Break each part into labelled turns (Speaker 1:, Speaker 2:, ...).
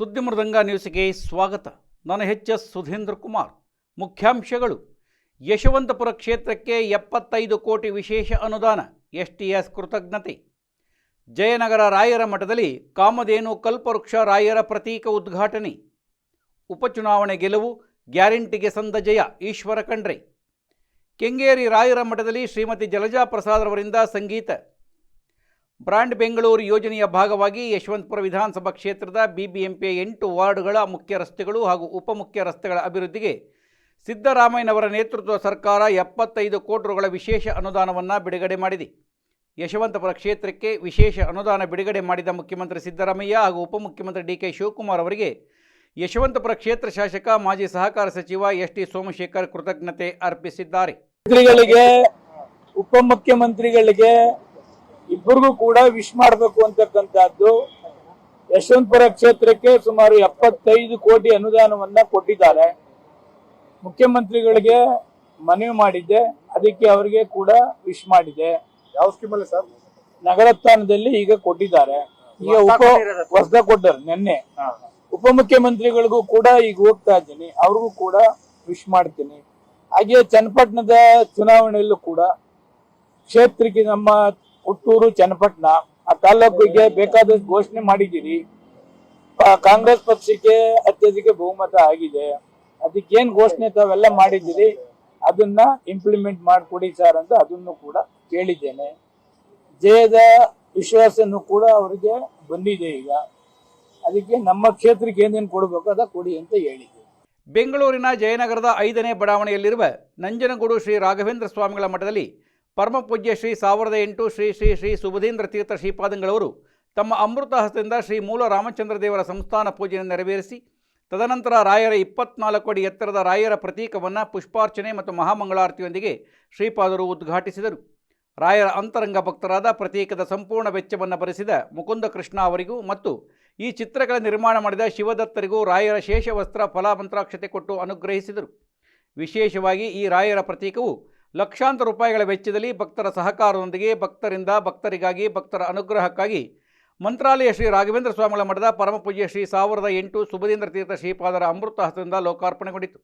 Speaker 1: ಸುದ್ದಿ ಮೃದಂಗ ನ್ಯೂಸ್ಗೆ ಸ್ವಾಗತ. ನಾನು ಹೆಚ್ ಎಸ್ ಸುಧೀಂದ್ರ ಕುಮಾರ್. ಮುಖ್ಯಾಂಶಗಳು. ಯಶವಂತಪುರ ಕ್ಷೇತ್ರಕ್ಕೆ ಎಪ್ಪತ್ತೈದು ಕೋಟಿ ವಿಶೇಷ ಅನುದಾನ, ಎಸ್ ಟಿ ಎಸ್ ಕೃತಜ್ಞತೆ. ಜಯನಗರ ರಾಯರ ಮಠದಲ್ಲಿ ಕಾಮಧೇನು ಕಲ್ಪವೃಕ್ಷ ರಾಯರ ಪ್ರತೀಕ ಉದ್ಘಾಟನೆ. ಉಪಚುನಾವಣೆ ಗೆಲುವು, ಗ್ಯಾರಂಟಿಗೆ ಸಂದ ಜಯ, ಈಶ್ವರ ಖಂಡ್ರೆ. ಕೆಂಗೇರಿ ರಾಯರ ಮಠದಲ್ಲಿ ಶ್ರೀಮತಿ ಜಲಜಾ ಪ್ರಸಾದ್ರವರಿಂದ ಸಂಗೀತ. ಬ್ರಾಂಡ್ ಬೆಂಗಳೂರು ಯೋಜನೆಯ ಭಾಗವಾಗಿ ಯಶವಂತಪುರ ವಿಧಾನಸಭಾ ಕ್ಷೇತ್ರದ ಬಿಬಿಎಂಪಿಯ ಎಂಟು ವಾರ್ಡ್ಗಳ ಮುಖ್ಯ ರಸ್ತೆಗಳು ಹಾಗೂ ಉಪಮುಖ್ಯ ರಸ್ತೆಗಳ ಅಭಿವೃದ್ಧಿಗೆ ಸಿದ್ದರಾಮಯ್ಯನವರ ನೇತೃತ್ವದ ಸರ್ಕಾರ ಎಪ್ಪತ್ತೈದು ಕೋಟಿ ರುಗಳ ವಿಶೇಷ ಅನುದಾನವನ್ನು ಬಿಡುಗಡೆ ಮಾಡಿದೆ. ಯಶವಂತಪುರ ಕ್ಷೇತ್ರಕ್ಕೆ ವಿಶೇಷ ಅನುದಾನ ಬಿಡುಗಡೆ ಮಾಡಿದ ಮುಖ್ಯಮಂತ್ರಿ ಸಿದ್ದರಾಮಯ್ಯ ಹಾಗೂ ಉಪಮುಖ್ಯಮಂತ್ರಿ ಡಿ ಕೆ ಶಿವಕುಮಾರ್ ಅವರಿಗೆ ಯಶವಂತಪುರ ಕ್ಷೇತ್ರ ಶಾಸಕ, ಮಾಜಿ ಸಹಕಾರ ಸಚಿವ ಎಸ್ ಟಿ ಸೋಮಶೇಖರ್ ಕೃತಜ್ಞತೆ ಅರ್ಪಿಸಿದ್ದಾರೆ.
Speaker 2: ಮಂತ್ರಿಗಳಿಗೆ, ಉಪಮುಖ್ಯಮಂತ್ರಿಗಳಿಗೆ ಇಬ್ಬರಿಗೂ ಕೂಡ ವಿಶ್ ಮಾಡಬೇಕು ಅಂತಕ್ಕಂಥದ್ದು ಯಶವಂತಪುರ ಕ್ಷೇತ್ರಕ್ಕೆ ಸುಮಾರು ಎಪ್ಪತ್ತೈದು ಕೋಟಿ ಅನುದಾನವನ್ನ ಕೊಟ್ಟಿದ್ದಾರೆ. ಮುಖ್ಯಮಂತ್ರಿಗಳಿಗೆ ಮನವಿ ಮಾಡಿದ್ದೆ. ಅದಕ್ಕೆ ಅವರಿಗೆ ಕೂಡ ವಿಶ್ ಮಾಡಿದೆ
Speaker 3: ಯಾವ ಸ್ಕೀಮ್ ಅಲ್ಲಿ ಸರ್?
Speaker 2: ನಗರಸ್ಥಾನದಲ್ಲಿ ಈಗ ಕೊಟ್ಟಿದ್ದಾರೆ. ಈಗ ಉಪ ಹೊಸದ ಕೊಟ್ಟರು ನಿನ್ನೆ. ಉಪಮುಖ್ಯಮಂತ್ರಿಗಳಿಗೂ ಕೂಡ ಈಗ ಹೋಗ್ತಾ ಇದ್ದೀನಿ. ಅವ್ರಿಗೂ ಕೂಡ ವಿಶ್ ಮಾಡ್ತೀನಿ. ಹಾಗೆ ಚನ್ನಪಟ್ಟಣದ ಚುನಾವಣೆಯಲ್ಲೂ ಕೂಡ ಕ್ಷೇತ್ರಕ್ಕೆ ನಮ್ಮ ಹುಟ್ಟೂರು ಚನ್ನಪಟ್ಟಣ, ಆ ತಾಲೂಕಿಗೆ ಬೇಕಾದಷ್ಟು ಘೋಷಣೆ ಮಾಡಿದ್ದೀರಿ. ಕಾಂಗ್ರೆಸ್ ಪಕ್ಷಕ್ಕೆ, ಅತ್ಯಧಿಕ ಬಹುಮತ ಆಗಿದೆ. ಅದಕ್ಕೇನ್ ಘೋಷಣೆ ತಾವೆಲ್ಲ ಮಾಡಿದ್ದೀರಿ, ಅದನ್ನ ಇಂಪ್ಲಿಮೆಂಟ್ ಮಾಡಿಕೊಡಿ ಸರ್ ಅಂತ ಅದನ್ನು ಕೂಡ ಕೇಳಿದ್ದೇನೆ. ಜಯದ ವಿಶ್ವಾಸನು ಕೂಡ ಅವರಿಗೆ ಬಂದಿದೆ ಈಗ. ಅದಕ್ಕೆ ನಮ್ಮ ಕ್ಷೇತ್ರಕ್ಕೆ ಏನೇನು ಕೊಡಬೇಕು ಅದ ಕೊಡಿ ಅಂತ ಹೇಳಿದೆ
Speaker 1: ಬೆಂಗಳೂರಿನ ಜಯನಗರದ ಐದನೇ ಬಡಾವಣೆಯಲ್ಲಿರುವ ನಂಜನಗೂಡು ಶ್ರೀ ರಾಘವೇಂದ್ರ ಸ್ವಾಮಿಗಳ ಮಠದಲ್ಲಿ ಪರಮಪೂಜ್ಯ ಶ್ರೀ ಸಾವಿರದ ಎಂಟು ಶ್ರೀ ಶ್ರೀ ಶ್ರೀ ಸುಬುಧೀಂದ್ರ ತೀರ್ಥ ಶ್ರೀಪಾದಂಗಳವರು ತಮ್ಮ ಅಮೃತ ಹಸ್ತದಿಂದ ಶ್ರೀ ಮೂಲ ರಾಮಚಂದ್ರ ದೇವರ ಸಂಸ್ಥಾನ ಪೂಜೆಯನ್ನು ನೆರವೇರಿಸಿ, ತದನಂತರ ರಾಯರ ಇಪ್ಪತ್ನಾಲ್ಕು ಅಡಿ ಎತ್ತರದ ರಾಯರ ಪ್ರತೀಕವನ್ನು ಪುಷ್ಪಾರ್ಚನೆ ಮತ್ತು ಮಹಾಮಂಗಳಾರತಿಯೊಂದಿಗೆ ಶ್ರೀಪಾದರು ಉದ್ಘಾಟಿಸಿದರು. ರಾಯರ ಅಂತರಂಗ ಭಕ್ತರಾದ ಪ್ರತೀಕದ ಸಂಪೂರ್ಣ ವೆಚ್ಚವನ್ನು ಭರಿಸಿದ ಮುಕುಂದ ಕೃಷ್ಣ ಅವರಿಗೂ ಮತ್ತು ಈ ಚಿತ್ರಗಳ ನಿರ್ಮಾಣ ಮಾಡಿದ ಶಿವದತ್ತರಿಗೂ ರಾಯರ ಶೇಷವಸ್ತ್ರ ಫಲಮಂತ್ರಾಕ್ಷತೆ ಕೊಟ್ಟು ಅನುಗ್ರಹಿಸಿದರು. ವಿಶೇಷವಾಗಿ ಈ ರಾಯರ ಪ್ರತೀಕವು ಲಕ್ಷಾಂತರ ರೂಪಾಯಿಗಳ ವೆಚ್ಚದಲ್ಲಿ ಭಕ್ತರ ಸಹಕಾರದೊಂದಿಗೆ ಭಕ್ತರಿಂದ ಭಕ್ತರಿಗಾಗಿ ಭಕ್ತರ ಅನುಗ್ರಹಕ್ಕಾಗಿ ಮಂತ್ರಾಲಯ ಶ್ರೀ ರಾಘವೇಂದ್ರ ಸ್ವಾಮಿಗಳ ಮಠದ ಪರಮಪೂಜ್ಯ ಶ್ರೀ ಸಾವಿರದ ಎಂಟು ಸುಭದೇಂದ್ರ ತೀರ್ಥ ಶ್ರೀಪಾದರ ಅಮೃತ ಹಸ್ತದಿಂದ ಲೋಕಾರ್ಪಣೆಗೊಂಡಿತು.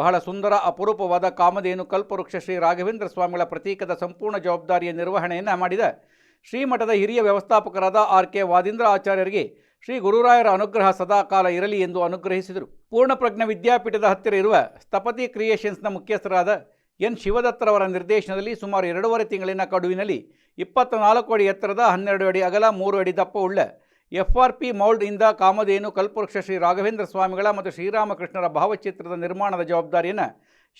Speaker 1: ಬಹಳ ಸುಂದರ ಅಪರೂಪವಾದ ಕಾಮಧೇನು ಕಲ್ಪವೃಕ್ಷ ಶ್ರೀ ರಾಘವೇಂದ್ರ ಸ್ವಾಮಿಗಳ ಪ್ರತೀಕದ ಸಂಪೂರ್ಣ ಜವಾಬ್ದಾರಿಯ ನಿರ್ವಹಣೆಯನ್ನು ಮಾಡಿದ ಶ್ರೀಮಠದ ಹಿರಿಯ ವ್ಯವಸ್ಥಾಪಕರಾದ ಆರ್ ಕೆ ವಾದೀಂದ್ರ ಆಚಾರ್ಯರಿಗೆ ಶ್ರೀ ಗುರುರಾಯರ ಅನುಗ್ರಹ ಸದಾಕಾಲ ಇರಲಿ ಎಂದು ಅನುಗ್ರಹಿಸಿದರು. ಪೂರ್ಣಪ್ರಜ್ಞ ವಿದ್ಯಾಪೀಠದ ಹತ್ತಿರ ಇರುವ ಸ್ಥಪತಿ ಕ್ರಿಯೇಷನ್ಸ್ನ ಮುಖ್ಯಸ್ಥರಾದ ಎನ್ ಶಿವದತ್ತರವರ ನಿರ್ದೇಶನದಲ್ಲಿ ಸುಮಾರು ಎರಡೂವರೆ ತಿಂಗಳಿನ ಕಡುವಿನಲ್ಲಿ ಇಪ್ಪತ್ತ ನಾಲ್ಕು ಅಡಿ ಎತ್ತರದ ಹನ್ನೆರಡು ಅಡಿ ಅಗಲ ಮೂರು ಅಡಿ ದಪ್ಪವುಳ್ಳ ಎಫ್ ಆರ್ ಪಿ ಮೌಲ್ಡ್ನಿಂದ ಕಾಮಧೇನು, ಕಲ್ಪವೃಕ್ಷ ಶ್ರೀ ರಾಘವೇಂದ್ರ ಸ್ವಾಮಿಗಳ ಮತ್ತು ಶ್ರೀರಾಮಕೃಷ್ಣರ ಭಾವಚಿತ್ರದ ನಿರ್ಮಾಣದ ಜವಾಬ್ದಾರಿಯನ್ನು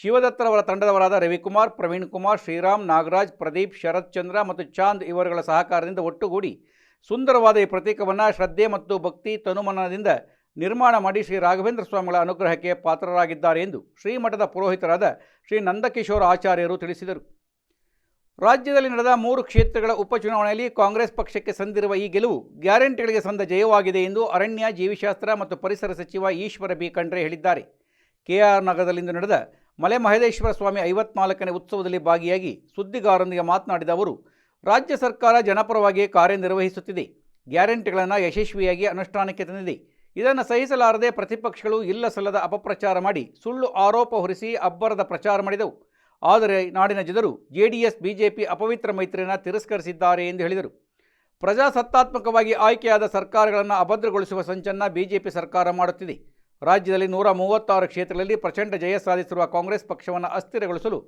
Speaker 1: ಶಿವದತ್ತರವರ ತಂಡದವರಾದ ರವಿಕುಮಾರ್, ಪ್ರವೀಣ್ ಕುಮಾರ್, ಶ್ರೀರಾಮ್, ನಾಗರಾಜ್, ಪ್ರದೀಪ್, ಶರತ್ ಚಂದ್ರ ಮತ್ತು ಚಾಂದ್ ಇವರುಗಳ ಸಹಕಾರದಿಂದ ಒಟ್ಟುಗೂಡಿ ಸುಂದರವಾದ ಈ ಪ್ರತೀಕವನ್ನು ಶ್ರದ್ಧೆ ಮತ್ತು ಭಕ್ತಿ ತನುಮನದಿಂದ ನಿರ್ಮಾಣ ಮಾಡಿ ಶ್ರೀ ರಾಘವೇಂದ್ರ ಸ್ವಾಮಿಗಳ ಅನುಗ್ರಹಕ್ಕೆ ಪಾತ್ರರಾಗಿದ್ದಾರೆ ಎಂದು ಶ್ರೀಮಠದ ಪುರೋಹಿತರಾದ ಶ್ರೀ ನಂದಕಿಶೋರ್ ಆಚಾರ್ಯರು ತಿಳಿಸಿದರು. ರಾಜ್ಯದಲ್ಲಿ ನಡೆದ ಮೂರು ಕ್ಷೇತ್ರಗಳ ಉಪಚುನಾವಣೆಯಲ್ಲಿ ಕಾಂಗ್ರೆಸ್ ಪಕ್ಷಕ್ಕೆ ಸಂದಿರುವ ಈ ಗೆಲುವು ಗ್ಯಾರಂಟಿಗಳಿಗೆ ಸಂದ ಜಯವಾಗಿದೆ ಎಂದು ಅರಣ್ಯ, ಜೀವಿಶಾಸ್ತ್ರ ಮತ್ತು ಪರಿಸರ ಸಚಿವ ಈಶ್ವರ ಬಿ. ಖಂಡ್ರೆ ಹೇಳಿದ್ದಾರೆ. ಕೆಆರ್ ನಗರದಲ್ಲಿಂದು ನಡೆದ ಮಲೆ ಮಹದೇಶ್ವರ ಸ್ವಾಮಿ ಐವತ್ನಾಲ್ಕನೇ ಉತ್ಸವದಲ್ಲಿ ಭಾಗಿಯಾಗಿ ಸುದ್ದಿಗಾರರೊಂದಿಗೆ ಮಾತನಾಡಿದ ಅವರು, ರಾಜ್ಯ ಸರ್ಕಾರ ಜನಪರವಾಗಿ ಕಾರ್ಯನಿರ್ವಹಿಸುತ್ತಿದೆ. ಗ್ಯಾರಂಟಿಗಳನ್ನು ಯಶಸ್ವಿಯಾಗಿ ಅನುಷ್ಠಾನಕ್ಕೆ ತಂದಿದೆ. ಇದನ್ನು ಸಹಿಸಲಾರದೆ ಪ್ರತಿಪಕ್ಷಗಳು ಇಲ್ಲ ಸಲ್ಲದ ಅಪಪ್ರಚಾರ ಮಾಡಿ ಸುಳ್ಳು ಆರೋಪ ಹೊರಿಸಿ ಅಬ್ಬರದ ಪ್ರಚಾರ ಮಾಡಿದವು. ಆದರೆ ನಾಡಿನ ಜನರು ಜೆಡಿಎಸ್, ಬಿಜೆಪಿ ಅಪವಿತ್ರ ಮೈತ್ರಿಯನ್ನು ತಿರಸ್ಕರಿಸಿದ್ದಾರೆ ಎಂದು ಹೇಳಿದರು. ಪ್ರಜಾಸತ್ತಾತ್ಮಕವಾಗಿ ಆಯ್ಕೆಯಾದ ಸರ್ಕಾರಗಳನ್ನು ಅಭದ್ರಗೊಳಿಸುವ ಸಂಚನ್ನ ಬಿಜೆಪಿ ಸರ್ಕಾರ ಮಾಡುತ್ತಿದೆ. ರಾಜ್ಯದಲ್ಲಿ ನೂರ ಮೂವತ್ತಾರು ಕ್ಷೇತ್ರಗಳಲ್ಲಿ ಪ್ರಚಂಡ ಜಯ ಸಾಧಿಸಿರುವ ಕಾಂಗ್ರೆಸ್ ಪಕ್ಷವನ್ನು ಅಸ್ಥಿರಗೊಳಿಸಲು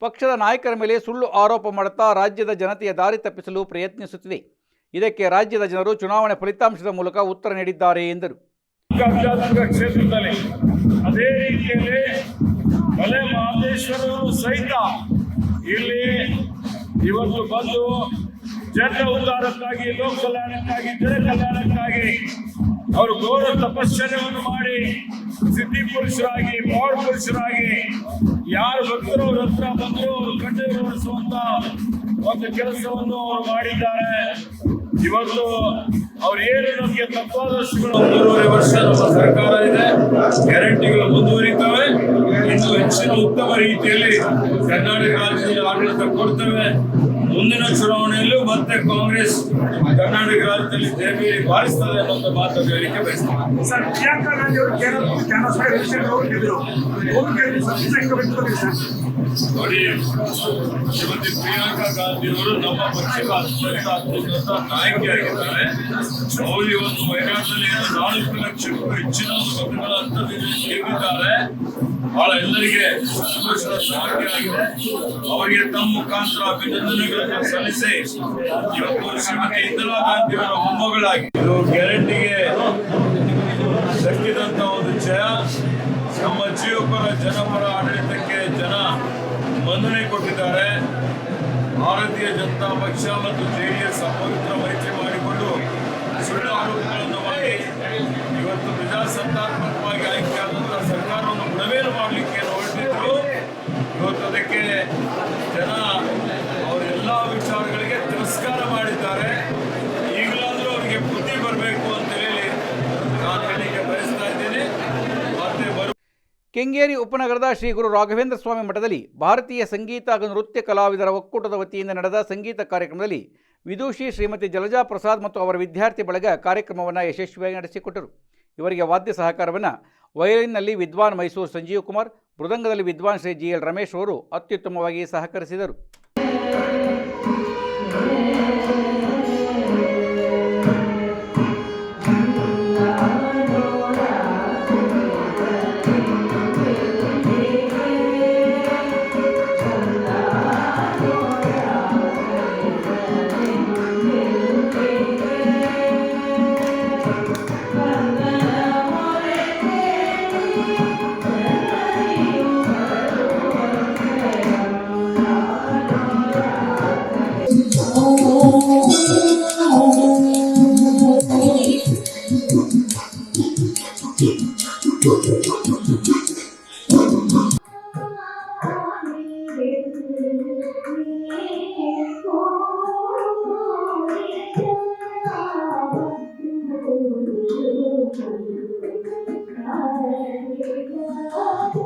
Speaker 1: ಪಕ್ಷದ ನಾಯಕರ ಮೇಲೆ ಸುಳ್ಳು ಆರೋಪ ಮಾಡುತ್ತಾ ರಾಜ್ಯದ ಜನತೆಯ ದಾರಿ ತಪ್ಪಿಸಲು ಪ್ರಯತ್ನಿಸುತ್ತಿದೆ. ಇದಕ್ಕೆ ರಾಜ್ಯದ ಜನರು ಚುನಾವಣೆ ಫಲಿತಾಂಶದ ಮೂಲಕ ಉತ್ತರ ನೀಡಿದ್ದಾರೆ ಎಂದರು.
Speaker 4: ಮಲೆ ಮಹದೇಶ್ವರರು ಸಹಿತ ಇಲ್ಲಿ ಇವತ್ತು ಬಂದು ಜನರ ಉದ್ಧಾರಕ್ಕಾಗಿ ಲೋಕ ಕಲ್ಯಾಣಕ್ಕಾಗಿ ಜನ ಕಲ್ಯಾಣಕ್ಕಾಗಿ ಅವರು ಘೋರ ತಪಶ್ಚರ್ಯವನ್ನು ಮಾಡಿ ಸಿದ್ಧಿ ಪುರುಷರಾಗಿ, ಪೌರ ಪುರುಷರಾಗಿ ಯಾರು ಭಕ್ತರು ಅವ್ರ ಹತ್ರ ಬಂದರು ಅವರು ಕಣ್ಣೀರು ಒರೆಸುವಂತ ಒಂದು ಕೆಲಸವನ್ನು ಅವರು ಮಾಡಿದ್ದಾರೆ. ಇವತ್ತು ಅವ್ರು ಏನು ನಮಗೆ ತತ್ವಾದರ್ಶಿಗಳು ಒಂದೂವರೆ ವರ್ಷ ನಮ್ಮ ಸರ್ಕಾರ ಇದೆ. ಗ್ಯಾರಂಟಿಗಳು ಮುಂದುವರಿತವೆ. ಹೆಚ್ಚಿನ ಉತ್ತಮ ರೀತಿಯಲ್ಲಿ ಕರ್ನಾಟಕ ರಾಜ್ಯದಲ್ಲಿ ಆಡಳಿತ ಕೊಡ್ತೇವೆ. ಮುಂದಿನ ಚುನಾವಣೆಯಲ್ಲೂ ಮತ್ತೆ ಕಾಂಗ್ರೆಸ್ ಕರ್ನಾಟಕ ರಾಜ್ಯದಲ್ಲಿ ಜಯಬೇರಿ ಬಾರಿಸ್ತದೆ ಅನ್ನೋ ಮಾತು ಹೇಳಿಕೆ ಬಯಸ್ತಾರೆ
Speaker 3: ಸರ್ ಪ್ರಿಯಾಂಕಾ ಗಾಂಧಿ ಅವರು
Speaker 4: ನೋಡಿ ಶ್ರೀಮತಿ ಪ್ರಿಯಾಂಕಾ ಗಾಂಧಿ ಅವರು ನಮ್ಮ ಪಕ್ಷದ ಅತ್ಯಂತ ಅತ್ಯುನ್ನತ ನಾಯಕಿಯಾಗಿದ್ದಾರೆ ಅವರು ಇವತ್ತು ವಯನಾಡಿನಲ್ಲಿ ಏನು ನಾಲ್ಕು ಲಕ್ಷಕ್ಕೂ ಹೆಚ್ಚಿನ ಮತಗಳ ಅಂತರದಲ್ಲಿ ಗೆದ್ದಿದ್ದಾರೆ ಬಹಳ ಎಲ್ಲರಿಗೆ ಸಂತೋಷದ ಸಾಧ್ಯ ಆಗಿದೆ. ಅವರಿಗೆ ತಮ್ಮ ಮುಖಾಂತರ ಅಭಿನಂದನೆಗಳನ್ನು ಸಲ್ಲಿಸಿ ಇವತ್ತು ಶ್ರೀಮತಿ ಮೊಮ್ಮಗಳಾಗಿ ಇದು ಗ್ಯಾರಂಟಿಗೆ ಸಿಕ್ಕಿದಂತ ಒಂದು ಜಯ ನಮ್ಮ ಜೀವಪರ ಜನಪರ ಆಡಳಿತಕ್ಕೆ ಜನ ಮನ್ನಣೆ ಕೊಟ್ಟಿದ್ದಾರೆ ಭಾರತೀಯ ಜನತಾ ಪಕ್ಷ ಮತ್ತು ಜೆಡಿಎಸ್ ಅಪವಿತ್ರ ಮೈತ್ರಿ ಮಾಡಿಕೊಂಡು ಸುಳ್ಳು ಆರೋಪಗಳನ್ನು ಮಾಡಿ ಇವತ್ತು ಪ್ರಜಾಸತ್ತಾತ್ಮಕವಾಗಿ ಆಯ್ಕೆಯಾದಂತಹ ಸರ್ಕಾರವನ್ನು ಬುಡಮೇಲು ಮಾಡಲಿಕ್ಕೆ
Speaker 1: ಕೆಂಗೇರಿ ಉಪನಗರದ ಶ್ರೀ ಗುರು ರಾಘವೇಂದ್ರ ಸ್ವಾಮಿ ಮಠದಲ್ಲಿ ಭಾರತೀಯ ಸಂಗೀತ ಹಾಗೂ ನೃತ್ಯ ಕಲಾವಿದರ ಒಕ್ಕೂಟದ ವತಿಯಿಂದ ನಡೆದ ಸಂಗೀತ ಕಾರ್ಯಕ್ರಮದಲ್ಲಿ ವಿದೂಷಿ ಶ್ರೀಮತಿ ಜಲಜಾ ಪ್ರಸಾದ್ ಮತ್ತು ಅವರ ವಿದ್ಯಾರ್ಥಿ ಬಳಗ ಕಾರ್ಯಕ್ರಮವನ್ನು ಯಶಸ್ವಿಯಾಗಿ ನಡೆಸಿಕೊಟ್ಟರು. ಇವರಿಗೆ ವಾದ್ಯ ಸಹಕಾರವನ್ನು ವಯಲಿನ್ನಲ್ಲಿ ವಿದ್ವಾನ್ ಮೈಸೂರು ಸಂಜೀವ್ ಕುಮಾರ್, ಮೃದಂಗದಲ್ಲಿ ವಿದ್ವಾನ್ ಶ್ರೀ ಜಿ ಎಲ್ ರಮೇಶ್ ಅವರು ಅತ್ಯುತ್ತಮವಾಗಿ ಸಹಕರಿಸಿದರು.
Speaker 5: Oh,